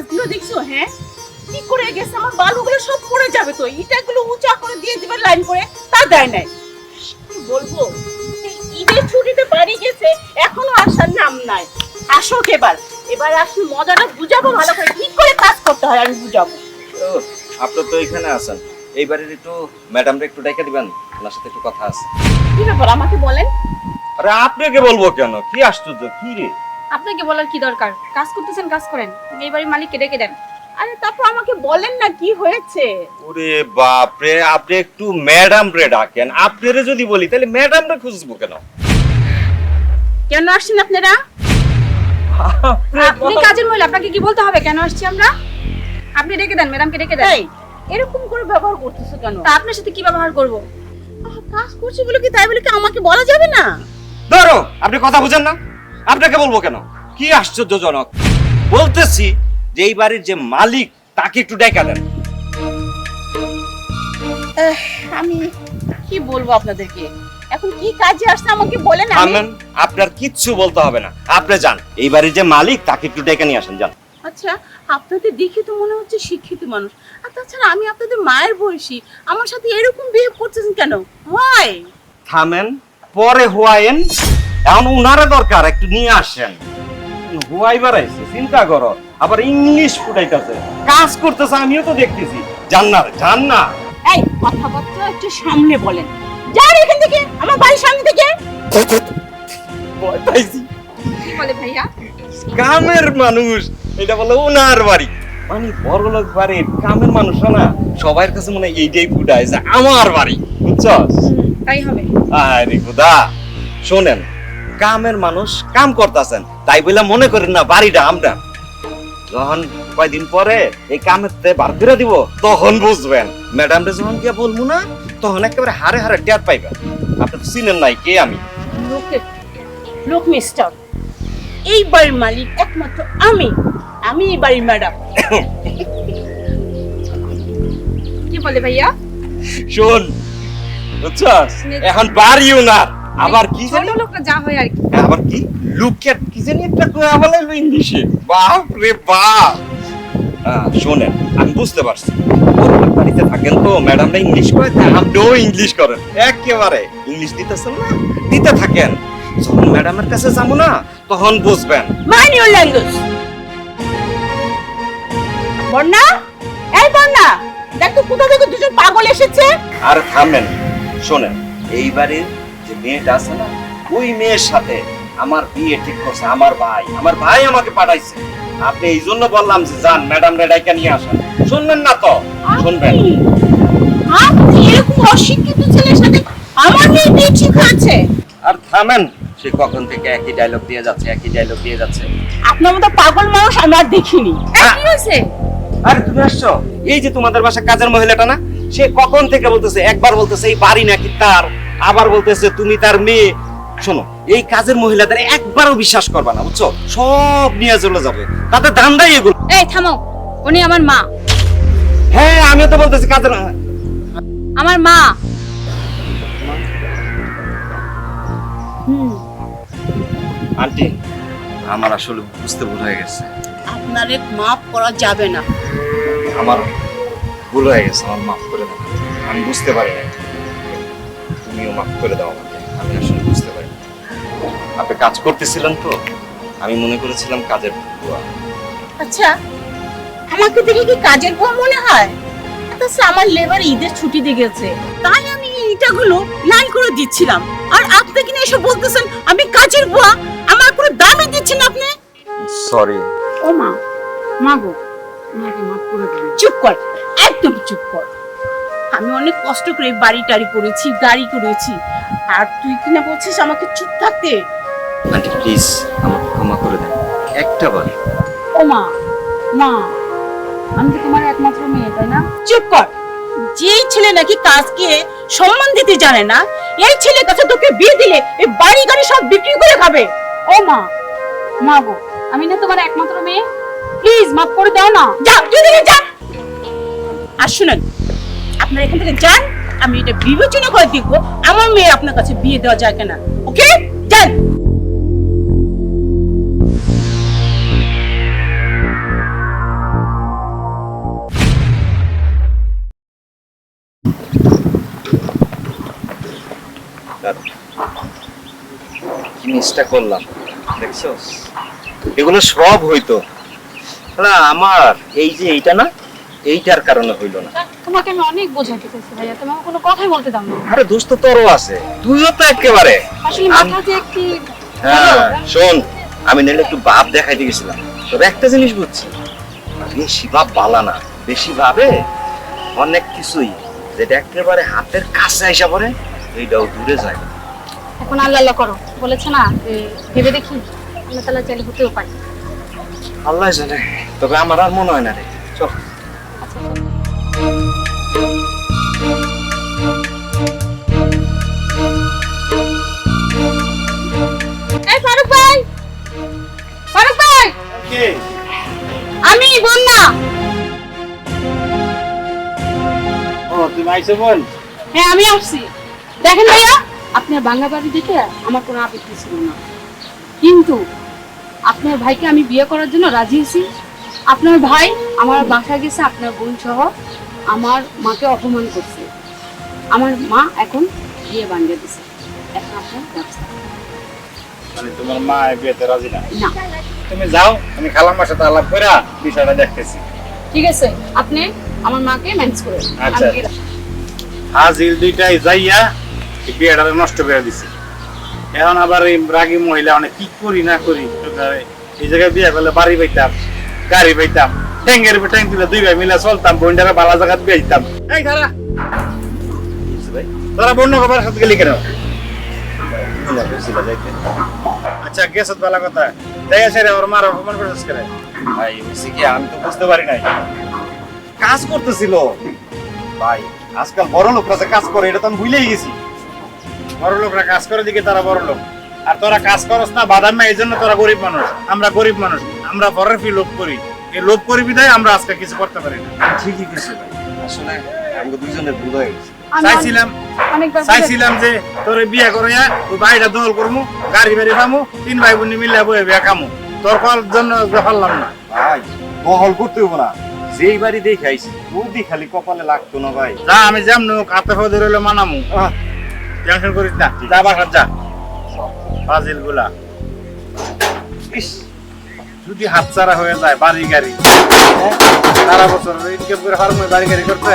দিলো দেখছ হ্যাঁ? কি করে গেছে? আমার বালুগুলো সব পড়ে যাবে তো। ইটাগুলো উঁচা করে দিয়ে দিবে লাইন করে তা দেয় নাই। কি বলব? ঈদের ছুটিতে বাড়ি গেছে এখনও আসার নাম নাই। আসুক এবার। এবার আসলে মজাটা বুঝাবো ভালো করে। কি করে কাজ করতে হয় আমি বুঝাবো। ও, আপনার তো এখানে আছেন। এই বাড়ির একটু ম্যাডামরা একটু ডেকে দিবেন। ওনার সাথে একটু কথা আছে। কি ব্যাপার? আমাকে বলেন। আরে আপনাকে বলব কেন? কি আশ্চর্য কি রে? আপনাকে বলার কি দরকার? কাজ করতেছেন কাজ করেন। এই বাড়ির মালিককে ডেকে দেন। আরে তারপর আমাকে বলেন না কি হয়েছে। ওরে বাপ রে আপনি একটু ম্যাডাম রে ডাকেন। আপনারে যদি বলি তাহলে ম্যাডাম রে খুঁজবো কেন? কেন আসছেন আপনারা? আপনি কাজের মহিলা আপনাকে কি বলতে হবে কেন আসছি আমরা? আপনি ডেকে দেন ম্যাডামকে ডেকে দেন। এই এরকম করে ব্যবহার করতেছো কেন? তা আপনার সাথে কি ব্যবহার করব? কাজ করছি বলে কি তাই বলে কি আমাকে বলা যাবে না? ধরো আপনি কথা বুঝেন না। আপনাকে বলব কেন? কি আশ্চর্যজনক। বলতেছি যে এই বাড়ির যে মালিক তাকে একটু ডেকে দেন আমি কি বলব আপনাদেরকে? এখন কি কাজে আসছে আমাকে বলেন আমি। থামেন আপনার কিচ্ছু বলতে হবে না। আপনি যান এই বাড়ির যে মালিক তাকে একটু ডেকে নিয়ে আসেন যান। আচ্ছা আপনাদের দেখে তো মনে হচ্ছে শিক্ষিত মানুষ। আর তাছাড়া আমি আপনাদের মায়ের বয়সী। আমার সাথে এরকম বিহেভ করতেছেন কেন? হয় থামেন পরে হুয়ায়েন এখন উনারা দরকার একটু নিয়ে আসেন। হুয়াই বাড়াইছে চিন্তা করো। আবার ইংলিশ ফুটাইতেছে। কাজ করতেছে আমিও তো দেখতেছি। জান না জান না এই কথাবার্তা একটু সামনে বলেন। যান এখান থেকে আমার বাড়ির সামনে থেকে। ভয় পাইছি। কি বলে ভাইয়া? কামের মানুষ এটা বলে উনার বাড়ি। মানে বড় লোক বাড়ির কামের মানুষ না? সবার কাছে মনে হয় এইটাই ফুটায় যে আমার বাড়ি। বুঝছস? তাই হবে। আরে খুদা শোনেন কামের মানুষ কাম করতেছেন। তাই বলে মনে করেন না বাড়িটা আমরা। যখন কয়দিন পরে এই কামের তে বার করে দিব তখন বুঝবেন। ম্যাডাম রে যখন গিয়া বলব না তখন একেবারে হারে হারে টের পাইবেন। আপনি তো চিনেন নাই কে আমি। লোক মিস্টার এই বাড়ির মালিক একমাত্র আমি। আমি এই বাড়ির ম্যাডাম। কি বলে ভাইয়া? শোন বুঝছস? এখন বাড়িও না আবার কি জানি? লোকটা যা হয় আর কি। আবার কি? লুকেট কি জানি একটা কয়া বলে ইংলিশে। বাপ রে বাপ! শোনেন আমি বুঝতে পারছি। বাড়িতে থাকেন তো ম্যাডামরা ইংলিশ করে তা আপনিও ইংলিশ করেন। একেবারে। ইংলিশ দিতেছেন না দিতে থাকেন। যখন ম্যাডামের কাছে যাব না তখন বুঝবেন। মাইন্ড ইউর ল্যাঙ্গুয়েজ বন্যা? এই বন্যা! দেখ তো কোথা থেকে দুজন পাগল এসেছে। আর থামেন শোনেন এই বাড়ির যে মেয়েটা আছে না ওই মেয়ের সাথে আমার বিয়ে ঠিক করছে আমার ভাই আমার ভাই আমাকে পাঠাইছে। আপনি এই জন্য বললাম যে যান ম্যাডাম রেডাইকা নিয়ে আসেন। শুনবেন না তো? শুনবেন। আপনি আপনি এরকম অশিক্ষিত ছেলের সাথে আমার মেয়ে বিয়ে ঠিক হয়েছে আর থামেন সে কখন থেকে একই ডায়লগ দিয়ে যাচ্ছে একই ডায়লগ দিয়ে যাচ্ছে। আপনার মতো পাগল মানুষ আমি আর দেখিনি। এই, কি হয়েছে? আরে তুমি আসছো? এই যে তোমাদের বাসা কাজের মহিলাটা না সে কখন থেকে বলতেছে একবার বলতেছে এই বাড়ি নাকি তার? আবার বলতেছে তুমি তার মেয়ে। শোনো এই কাজের মহিলাদের একবারও বিশ্বাস করবা না বুঝছ? সব নিয়ে চলে যাবে। তাতে ধান্দাই এগুলো। এই থামো। উনি আমার মা। হ্যাঁ আমিও তো বলতেছি কাজের আমার মা। হুম। আন্টি আমার আসলে বুঝতে ভুল হয়ে গেছে। আপনারে মাফ করা যাবে না। আমার ভুল হয়ে গেছে আমার মাফ করে দাও আমি বুঝতে পারি না তুমিও মাফ করে দাও আমাকে আমি আসলে বুঝতে পারি আপনি কাজ করতেছিলেন তো? আমি মনে করেছিলাম কাজের বুয়া আচ্ছা আমাকে দেখে কি কাজের বউ মনে হয়? আচ্ছা আমার লেবার ঈদের ছুটি দিয়ে গেছে। তাই আমি ইটাগুলো লাইন করে দিচ্ছিলাম। আর আপনি কিনা এসে বলতেছেন? আমি কাজের বুয়া আমার কোনো দামই দিচ্ছেন আপনি? সরি ও মা মা গো আমাকে মাফ করে দিন। চুপ কর একদম চুপ কর। আমি অনেক কষ্ট করে বাড়ি টাড়ি করেছি গাড়ি করেছি। আর তুই কিনা বলছিস আমাকে চুপ থাকতে? আন্টি প্লিজ আমাকে ক্ষমা করে দেন। একটা বার। ও মা মা আমি তো তোমার একমাত্র মেয়ে তাই না? চুপ কর। যেই ছেলে নাকি কাজকে সম্মান দিতে জানে না এই ছেলের কাছে তোকে বিয়ে দিলে এই বাড়ি গাড়ি সব বিক্রি করে খাবে। ও মা মা গো আমি না তোমার একমাত্র মেয়ে? প্লিজ মাফ করে দাও না। যা তুই যা। আর শুনেন আপনারা এখান থেকে যান, আমি এটা বিবেচনা করে দেখব, আমার মেয়ে আপনার কাছে বিয়ে দেওয়া যায় কেনা। ওকে? যান। সব হইতো। আমার এই যে এইটা না, এইটার কারণে হইল না। তোমাকে আমি অনেক বোঝাতে চাইছি ভাইয়া। তুমি আমার কোনো কথাই বলতে দাও না। আরে দোস্ত তোরও আছে। তুইও তো একেবারে। আসলে মাথা যে একটি হ্যাঁ শোন আমি নাহলে একটু বাপ দেখাইতে গেছিলাম। তবে একটা জিনিস বুঝছি। বেশি বাপ বালা না। বেশি ভাবে অনেক কিছুই যেটা একেবারে হাতের কাছে আইসা পড়ে এইটাও দূরে যায়। না। এখন আল্লাহ আল্লাহ করো। বলেছে না ভেবে দেখি আল্লাহ তালা চাইলে হতেও পারে। আল্লাহ জানে তবে আমার আর মনে হয় না রে। চল। আমি বন্যা। ও তুমি আইছো বোন হ্যাঁ আমি আসছি। দেখেন ভাইয়া আপনার বাংলা বাড়ি দেখে আমার কোনো আপত্তি ছিল না। কিন্তু আপনার ভাইকে আমি বিয়ে করার জন্য রাজি আছি আপনার ভাই আমার বাসা গেছে আপনার বোন সহ আমার মাকে অপমান করছে। আমার মা এখন বিয়ে বানিয়ে দিছে। এখন আপনার ব্যবস্থা মানে তোমার মা বিয়েতে রাজি না? না। তুমি যাও আমি খালাম্মার সাথে আলাপ করে বিষয়টা দেখতেছি। ঠিক আছে আপনি আমার মাকে ম্যানেজ করে আচ্ছা। হাজিল দুইটাই যাইয়া এই বিয়েটা নষ্ট করে দিছে। এখন আবার এই রাগী মহিলা অনেক কি করি না করি এই জায়গায় বিয়ে করলে বাড়ি পাইতাম গাড়ি পাইতাম ট্যাঙ্গের উপর ট্যাঙ্ক দিলে দুই ভাই মিলে চলতাম বোনটারা বালা জায়গা বিয়ে দিতাম এই খারা ভাই। তোরা বন্য খবর সাথে গেলি কেন? আচ্ছা গেছত বালা কথা। যাই আছে রে ওর মার অপমান করছিস কেন ভাই হয়েছে কি আমি তো বুঝতে পারি নাই। কাজ করতেছিল। ভাই আজকাল বড় লোকরা যে কাজ করে এটা তো আমি ভুলেই গেছি। বড় লোকরা কাজ করে দিকে তারা বড় লোক। আর তোরা কাজ করস না বাদাম না এই জন্য তোরা গরিব মানুষ। আমরা গরিব মানুষ আমরা পরের ফি লোভ করি। এই লোভ করি বিধায় আমরা আজকে কিছু করতে পারি না। ঠিকই কিছু ভাই। আসলে আমাকে দুইজনের ভুল হয়ে গেছে। চাইছিলাম চাইছিলাম যে তোর বিয়ে করিয়া তুই বাড়িটা দখল করমু গাড়ি বাড়ি পামু তিন ভাই বোন মিলে বয়ে বিয়া খামু তোর কল জন্য পারলাম না। ভাই বহল করতে হব না। যেই বাড়ি দেখে আইছি যদি খালি কপালে লাগতো না ভাই। যা আমি যেমন কাতে ফদে রইলে মানামু। টেনশন করিস না যা বাসার যা। ফাজিলগুলা ইস যদি হাতছাড়া হয়ে যায় বাড়ি গাড়ি হ্যাঁ, সারা বছর ইনকাম করে ফার্মে বাড়ি গাড়ি করতে।